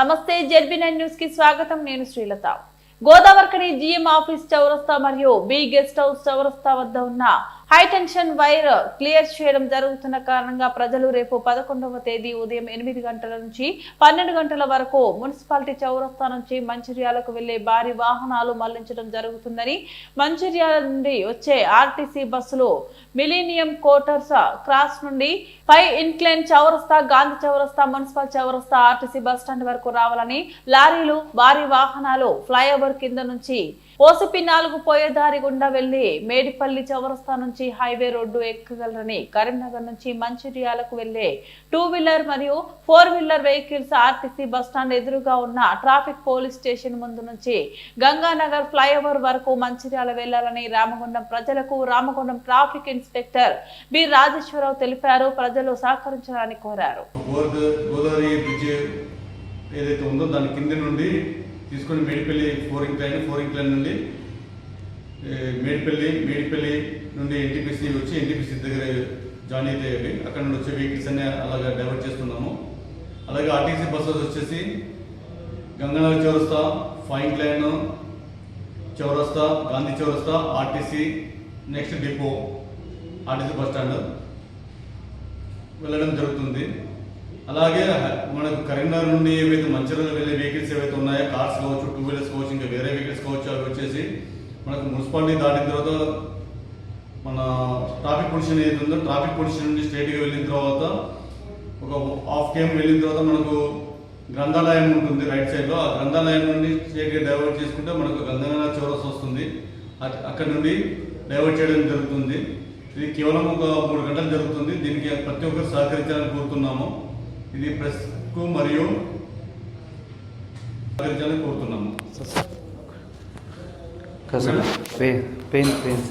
నమస్తే ZB nine న్యూస్కి స్వాగతం. నేను శ్రీలత. గోదావరికని జిఎం ఆఫీస్ చౌరస్తా మరియు బి గెస్ట్ హౌస్ చౌరస్తా వద్ద ఉన్న హైటెన్షన్ వైర్ క్లియర్ చేయడం జరుగుతున్న కారణంగా ప్రజలు రేపు పదకొండవ తేదీ ఉదయం ఎనిమిది గంటల నుంచి పన్నెండు గంటల వరకు మున్సిపాలిటీ చౌరస్తా నుంచి మంచిర్యాలకు వెళ్ళే భారీ వాహనాలు మళ్ళించడం జరుగుతుందని మంచిర్యాల నుండి వచ్చే ఆర్టీసీ బస్సులు మిలీనియం కోటర్స్ క్రాస్ నుండి పై ఇన్క్లైన్ చౌరస్తా గాంధీ చౌరస్తా మున్సిపల్ చౌరస్తా ఆర్టీసీ బస్ స్టాండ్ వరకు రావాలని లారీలు భారీ వాహనాలు ఫ్లైఓవర్ కింద నుంచి ఓసిపి నాలుగు పోయే దారి గుండా వెళ్ళి మేడిపల్లి చౌరస్తా నుంచి హైవే రోడ్డు ఎక్కగలరని కరీంనగర్ నుంచి మంచిర్యాలకు వెళ్ళే టూ వీలర్ మరియు four wheeler vehicles RTC bus stand ఎదురుగా ఉన్న ట్రాఫిక్ పోలీస్ స్టేషన్ ముందు నుంచి గంగానగర్ ఫ్లైఓవర్ వరకు మంచిర్యాల వెళ్ళాలని రామగుండం ప్రజలకు Ramagundam traffic inspector B. Rajeswararao తెలిపారు. ప్రజలు సహకరించాలని కోరారు. ఏదైతే ఉందో దాని కింద నుండి తీసుకొని Medipalli four incline four incline నుండి మేడిపల్లి మేడిపల్లి నుండి ఎన్టీపీసీ వచ్చి ఎన్టీపీసీ దగ్గర జాయిన్ అయితే అక్కడ నుండి వచ్చే వెహికల్స్ అన్నీ అలాగా డైవర్ట్ చేస్తున్నాము. అలాగే ఆర్టీసీ బస్సెస్ వచ్చేసి గంగానగర్ చౌరస్తా ఫైన్ లైన్ చౌరస్తా గాంధీ చౌరస్తా RTC next depot RTC bus stand వెళ్ళడం జరుగుతుంది. అలాగే మనకు కరీంనగర్ నుండి ఏవైతే మంచిర్యాల వెళ్ళే వెహికల్స్ ఏవైతే ఉన్నాయో కార్స్ కావచ్చు టూ వీలర్స్ కావచ్చు ఇంకా వేరే వెహికల్స్ కావచ్చు అవి వచ్చేసి మనకు మున్సిపాలిటీ దాటిన తర్వాత మన ట్రాఫిక్ పొల్యూషన్ ఏదైతే ఉందో ట్రాఫిక్ పొల్యూషన్ నుండి స్ట్రైట్గా వెళ్ళిన తర్వాత ఒక హాఫ్ కేమ్ వెళ్ళిన తర్వాత మనకు గ్రంథాలయం ఉంటుంది రైట్ సైడ్లో ఆ గ్రంథాలయం నుండి స్ట్రైట్గా డైవర్ట్ చేసుకుంటే మనకు గంగానగర్ చౌరస్ వస్తుంది. అక్కడ నుండి డైవర్ట్ చేయడం జరుగుతుంది. ఇది కేవలం ఒక మూడు గంటలు జరుగుతుంది. దీనికి ప్రతి ఒక్కరు సహకరించాలని కోరుతున్నాము. ఇది ప్రెస్కు మరియు కోరుతున్నాము. Pain pain